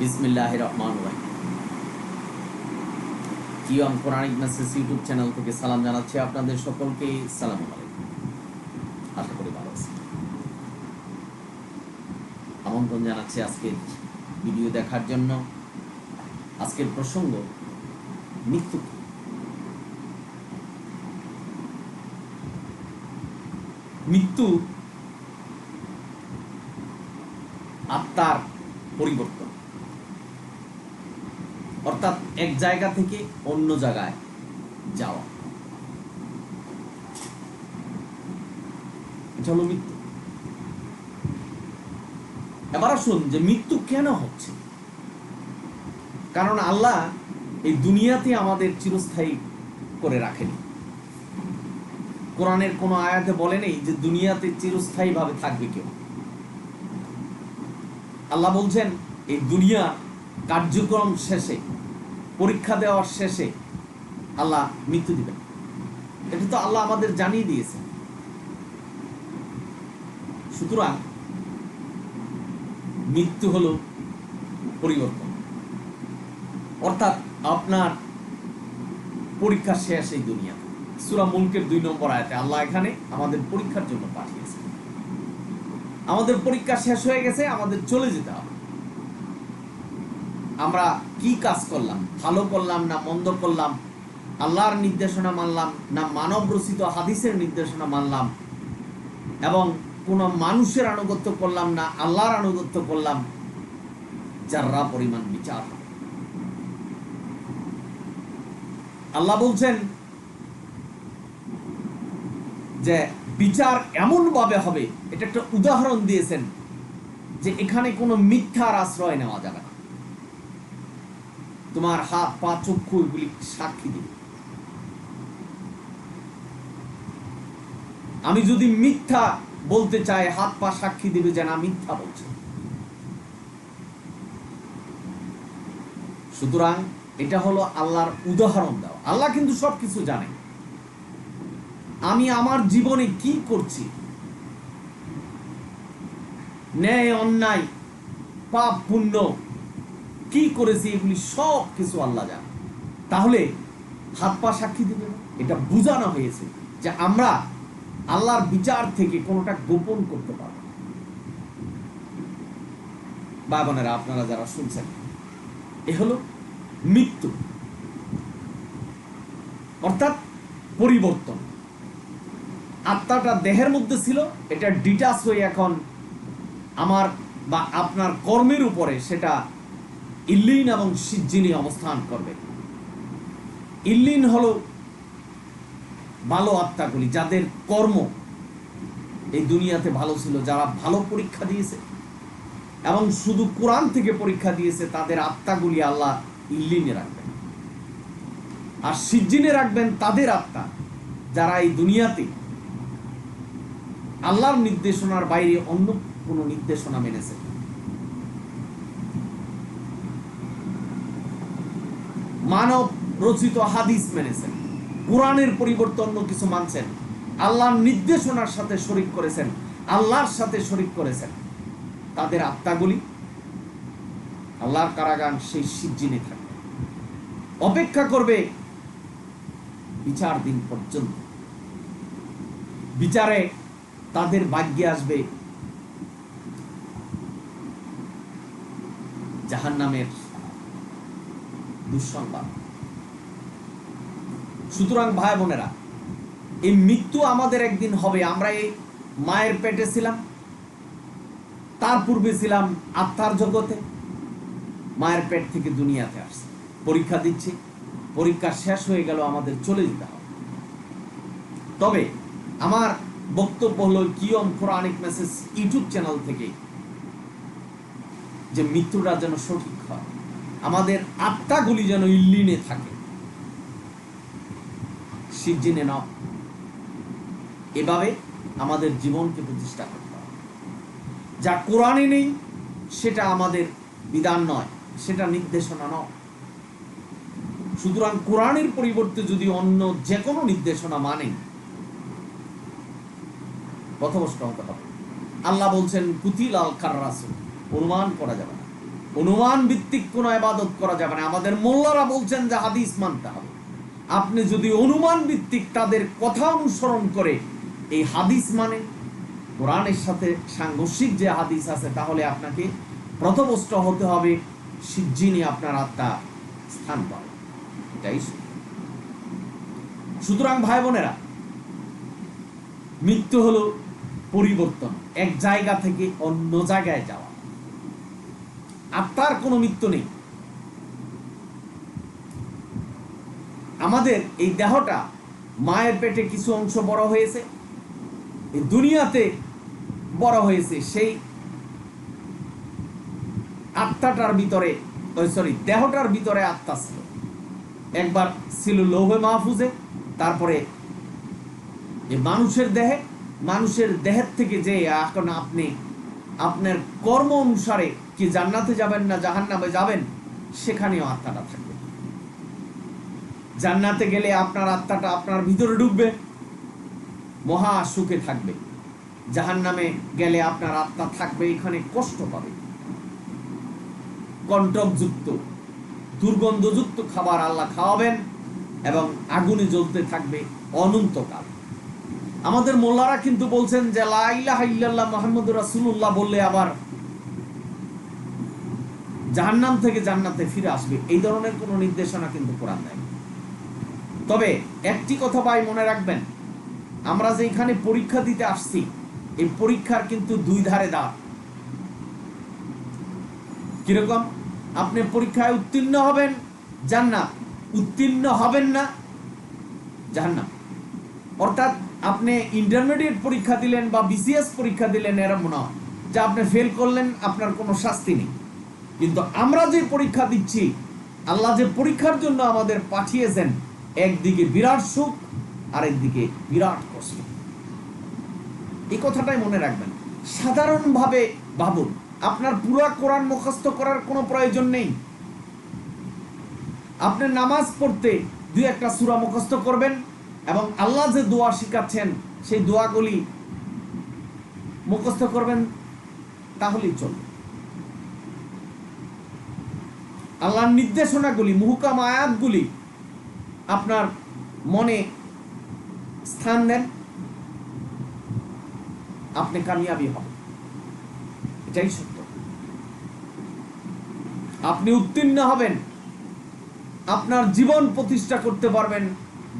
বিসমিল্লাহ রহমান রাহিম। কিয়ম কোরআনিক মেসেজ ইউটিউব চ্যানেল থেকে সালাম জানাচ্ছি আপনাদের সকলকে। সালাম আলাইকুম। আশা করি ভালো আছেন। আমন্ত্রণ জানাচ্ছি আজকের ভিডিও দেখার জন্য। আজকের প্রসঙ্গ মৃত্যু? মৃত্যু আত্মার পরিবর্তন। অর্থাৎ এক জায়গা থেকে অন্য জায়গায় যাওয়া। এটা মৃত্যু। এবার আসুন যে মৃত্যু কেন হচ্ছে? কারণ আল্লাহ এই দুনিয়াতে আমাদের চিরস্থায়ী করে রাখেনি। কোরআনের কোনো আয়াতে বলে নেই যে দুনিয়াতে চিরস্থায়ী ভাবে থাকবে কেউ। আল্লাহ বলছেন, এই দুনিয়া কার্যক্রম শেষে পরীক্ষা দেওয়ার শেষে আল্লাহ মৃত্যু দিবেন। এটা তো আল্লাহ আমাদের জানিয়ে দিয়েছে সুতরাং মৃত্যু হলো পরিবর্তন। অর্থাৎ আপনার পরীক্ষা শেষ এই দুনিয়া সুরা মুলকের দুই নম্বর আয়াতে আল্লাহ এখানে আমাদের পরীক্ষার জন্য পাঠিয়েছে আমাদের পরীক্ষা শেষ হয়ে গেছে, আমাদের চলে যেতে হবে। আমরা কি কাজ করলাম? ভালো করলাম না মন্দ করলাম? আল্লাহর নির্দেশনা মানলাম না মানব রচিত হাদিসের নির্দেশনা মানলাম? এবং কোন মানুষের আনুগত্য করলাম না আল্লাহর আনুগত্য করলাম? যাররা পরিমাণ বিচার আল্লাহ বলছেন যে বিচার এমন ভাবে হবে, এটা একটা উদাহরণ দিয়েছেন, যে এখানে কোনো মিথ্যার আশ্রয় নেওয়া যাবে তোমার হাত, পা, চক্ষু এগুলি সাক্ষী দিবে। আমি যদি মিথ্যা বলতে চাই, হাত, পা সাক্ষী দিবে যে না, মিথ্যা বলছে। সুতরাং এটা হলো আল্লাহর উদাহরণ দেওয়া। আল্লাহ কিন্তু সবকিছু জানে। আমি আমার জীবনে কি করছি? ন্যায়, অন্যায়, পাপ, পুণ্য কি করেছি এগুলি সব কিছু আল্লাহ জানে। তাহলে হাত পা সাক্ষী দেবে এটা বোঝানো হয়েছে যে আমরা আল্লাহর বিচার থেকে কোনোটা গোপন করতে পারব। ভাই বোনেরা, আপনারা যারা শুনছেন, এ হলো মৃত্যু। অর্থাৎ পরিবর্তন। আত্মাটা দেহের মধ্যে ছিল, এটা ডিটাচ হয়ে এখন আমার বা আপনার কর্মের উপরে সেটা ইল্লিন এবং সিজ্জিনি অবস্থান করবে। ইল্লিন হলো ভালো আত্মাগুলি, যাদের কর্ম এই দুনিয়াতে ভালো ছিল, যারা ভালো পরীক্ষা দিয়েছে। এবং শুধু কোরআন থেকে পরীক্ষা দিয়েছে, তাদের আত্মাগুলি আল্লাহ ইল্লিনে রাখবেন। আর সিজ্জিনে রাখবেন তাদের আত্মা, যারা এই দুনিয়াতে আল্লাহর নির্দেশনার বাইরে অন্য কোনো নির্দেশনা মেনেছে। মানব রচিত হাদিস মেনেছেন। কোরআনের পরিবর্তে অন্য কিছু মানছেন। আল্লাহর নির্দেশনার সাথে শরিক করেছেন। আল্লাহর সাথে শরিক করেছেন। তাদের আত্মাগুলি, আল্লাহর কারাগান সেই সিজ্জিনে থাকবে। অপেক্ষা করবে বিচার দিন পর্যন্ত। বিচারে তাদের ভাগ্যে আসবে জাহান নামের দুঃসংবাদ। সুতরাং ভাই বোনেরা, এই মৃত্যু আমাদের একদিন হবে। আমরা এই মায়ের পেটে ছিলাম, তার পূর্বে ছিলাম আত্মার জগতে। মায়ের পেট থেকে দুনিয়াতে আসছে। পরীক্ষা দিচ্ছি, পরীক্ষা শেষ হয়ে গেল, আমাদের চলে যেতে হবে। তবে আমার বক্তব্য হলো QM Quranic message YouTube channel থেকে যে মৃত্যুটা যেন সঠিক হয়। আমাদের আত্মাগুলি যেন ইল্লিনে থাকে। সিজিনে নাও। এভাবে আমাদের জীবনকে প্রতিষ্ঠা করতে হবে। যা কোরআনে নেই, সেটা আমাদের বিধান নয়, সেটা নির্দেশনা নয়। সুতরাং কোরআনের পরিবর্তে যদি অন্য যে কোনো নির্দেশনা মানেন পথভ্রষ্ট হতে হবে। আল্লাহ বলছেন কুতিল আল কার্রাসুল, অনুমান করা যাবে না। অনুমান ভিত্তিক কোনো আবাদত করা যাবে না। আমাদের মোল্লারা বলছেন যে হাদিস মানতে হবে। আপনি যদি অনুমান ভিত্তিক তাদের কথা অনুসরণ করে এই হাদিস মানে কোরআনের সাথে সাংঘর্ষিক যে হাদিস আছে, তাহলে আপনাকে প্রথমষ্ট হতে হবে সিজ্জিনে আপনার আত্মা স্থান পাবে। এটাই সুতরাং ভাই বোনেরা, মৃত্যু হলো পরিবর্তন। এক জায়গা থেকে অন্য জায়গায় যাওয়া। আত্মার কোনো মৃত্যু নেই। আমাদের এই দেহটা মায়ের পেটে কিছু অংশ বড় হয়েছে, এই দুনিয়াতে বড় হয়েছে, সেই আত্মাটার ভিতরে সরি, দেহটার ভিতরে আত্মা ছিল। একবার ছিল লৌহে মাহফুজে, তারপরে মানুষের দেহে, মানুষের দেহের থেকে যে এখন আপনি, আপনার কর্ম অনুসারে কি জান্নাতে যাবেন না জাহান্নামে যাবেন? সেখানেও আত্মাটা থাকবে। জান্নাতে গেলে আপনার আত্মাটা আপনার ভিতরে ঢুকবে, মহা সুখে থাকবে। জাহান্নামে গেলে আপনার আত্মা থাকবে, এখানে কষ্ট পাবে। কণ্টকযুক্ত দুর্গন্ধযুক্ত খাবার আল্লাহ খাওয়াবেন এবং আগুনে জ্বলতে থাকবে অনন্তকাল। আমাদের মোল্লারা কিন্তু বলছেন যে লাইলাহ ইল্লাল্লাহ মোহাম্মদ রাসূলুল্লাহ বললে আবার জাহান্নাম থেকে জান্নাতে ফিরে আসবে, এই ধরনের কোনো নির্দেশনা কিন্তু কোরআন দেয় তবে একটি কথা ভাই মনে রাখবেন, আমরা যে এখানে পরীক্ষা দিতে আসছি, এই পরীক্ষার কিন্তু দুই ধারে দাঁড়। কীরকম? আপনি পরীক্ষায় উত্তীর্ণ হবেন, জান্নাত। উত্তীর্ণ হবেন না, জাহান্নাম। অর্থাৎ আপনি ইন্টারমিডিয়েট পরীক্ষা দিলেন বা বিসিএস পরীক্ষা দিলেন, এরম না যা আপনি ফেল করলেন, আপনার কোনো শাস্তি নেই। কিন্তু আমরা যে পরীক্ষা দিচ্ছি, আল্লাহ যে পরীক্ষার জন্য আমাদের পাঠিয়েছেন, একদিকে বিরাট সুখ আর একদিকে বিরাট কষ্ট। এই কথাটাই মনে রাখবেন। সাধারণভাবে ভাবুন, আপনার পুরা কোরআন মুখস্থ করার কোনো প্রয়োজন নেই। আপনি নামাজ পড়তে দুই একটা সুরা মুখস্থ করবেন এবং আল্লাহ যে দোয়া শিখাচ্ছেন, সেই দোয়াগুলি মুখস্থ করবেন, তাহলেই চলবে। আল্লাহর নির্দেশনাগুলি, মুহুকাম আয়াতগুলি আপনার মনে স্থান দেন, আপনি কামিয়াবি হবেন এটাই সত্য। আপনি উত্তীর্ণ হবেন, আপনার জীবন প্রতিষ্ঠা করতে পারবেন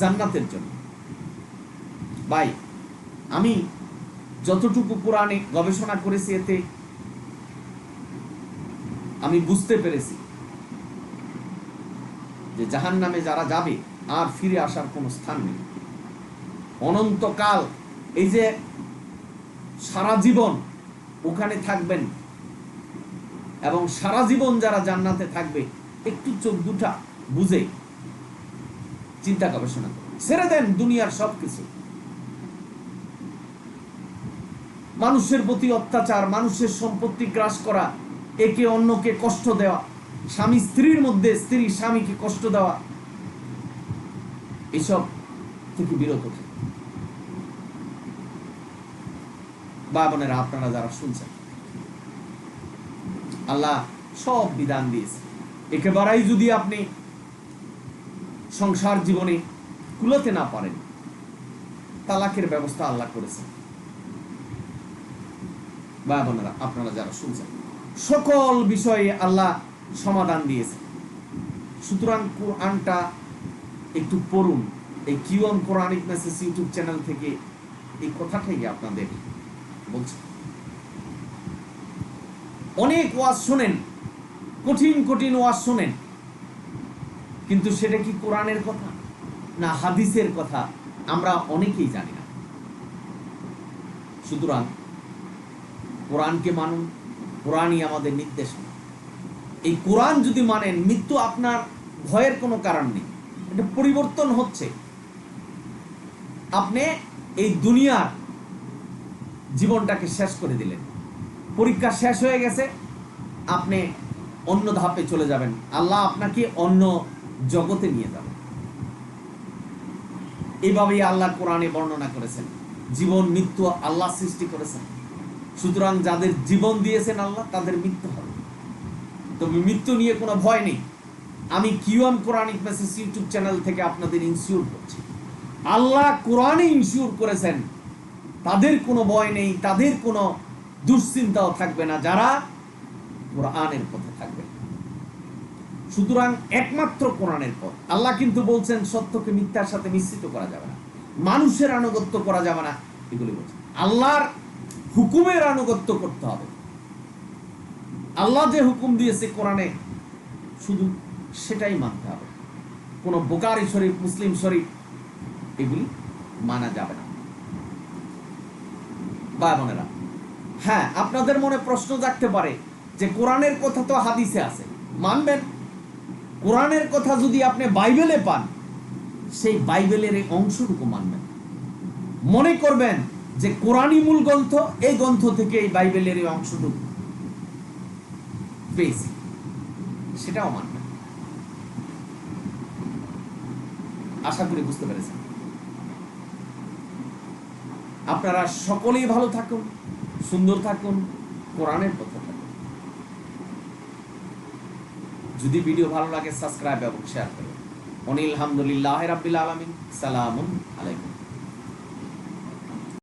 জান্নাতের জন্য। ভাই, আমি যতটুকু পুরাণে গবেষণা করেছি এতে আমি বুঝতে পেরেছি। যে জাহান নামে যারা যাবে, আর ফিরে আসার কোনো স্থান নেই। অনন্তকাল এই যে সারা জীবন ওখানে থাকবেন এবং সারা জীবন যারা জান্নাতে থাকবে, একটু চোখ দুটা বুঝে চিন্তা গবেষণা ছেড়ে দেন দুনিয়ার সব কিছু মানুষের প্রতি অত্যাচার, মানুষের সম্পত্তি গ্রাস করা, একে অন্যকে কষ্ট দেওয়া স্বামী স্ত্রীর মধ্যে স্ত্রী স্বামীকে কষ্ট দেওয়া, এসব থেকে বিরত বা বোনেরা, আপনারা যারা শুনছেন, আল্লাহ সব বিধান দিয়েছে একেবারেই যদি আপনি সংসার জীবনে কুলোতে না পারেন, তালাকের ব্যবস্থা আল্লাহ করেছেন। বা বোনেরা, আপনারা যারা শুনছেন, সকল বিষয়ে আল্লাহ সমাধান দিয়েছে। সুতরাং কোরআনটা একটু পড়ুন। এই QM Quranic message YouTube channel থেকে এই কথাটাই আপনাদের বলছি। অনেক ওয়াজ শোনেন, কঠিন কঠিন ওয়াজ শোনেন, কিন্তু সেটা কি কোরআনের কথা না হাদিসের কথা আমরা অনেকেই জানি না। সুতরাং কোরআনকে মানুন, কোরআনই আমাদের নির্দেশনা। এই কোরআন যদি মানেন, মৃত্যু আপনার ভয়ের কোনো কারণ নেই। এটা পরিবর্তন হচ্ছে। আপনি এই দুনিয়ার জীবনটাকে শেষ করে দিলেন। পরীক্ষা শেষ হয়ে গেছে, আপনি অন্য ধাপে চলে যাবেন। আল্লাহ আপনাকে অন্য জগতে নিয়ে যাবেন এভাবেই আল্লাহ কোরআনে বর্ণনা করেছেন। জীবন, মৃত্যু আল্লাহ সৃষ্টি করেছেন। সুতরাং যাদের জীবন দিয়েছেন আল্লাহ, তাদের মৃত্যু হবে। তবে মৃত্যু নিয়ে কোনো ভয় নেই। আমি QM Quranic message YouTube channel থেকে আপনাদের ইনসিওর করছি। আল্লাহ কোরআনে ইনসিওর করেছেন। তাদের কোনো ভয় নেই, তাদের কোনো দুশ্চিন্তাও থাকবে না, যারা কোরআনের পথে থাকবে। সুতরাং একমাত্র কোরআনের পথ। আল্লাহ কিন্তু বলছেন, সত্যকে মিথ্যার সাথে মিশ্রিত করা যাবে না। মানুষের আনুগত্য করা যাবে না। এগুলি বলছেন। আল্লাহর হুকুমের আনুগত্য করতে হবে। আল্লাহ যে হুকুম দিয়েছে কোরআনে, শুধু সেটাই মানতে হবে। কোনো বোকারি শরীফ, মুসলিম শরীফ, এগুলি মানা যাবে না। বা হ্যাঁ আপনাদের মনে প্রশ্ন জাগতে পারে যে কোরআনের কথা তো হাদিসে আছে, মানবেন? কোরআনের কথা যদি আপনি বাইবেলে পান, সেই বাইবেলের এই অংশটুকু মানবেন। মনে করবেন যে কোরআনই মূল গ্রন্থ, এই গ্রন্থ থেকে এই বাইবেলের এই অংশটুকু। পেয়েছি। সেটাও মানবেন আশা করি বুঝতে পেরেছেন। আপনারা সকলেই ভালো থাকুন, সুন্দর থাকুন, কোরআনের পথে থাকুন। যদি ভিডিও ভালো লাগে, সাবস্ক্রাইব এবং শেয়ার করুন। অনিল হামদুলিল্লাহ রাব্বিল আলামিন। সালামুন আলাইকুম।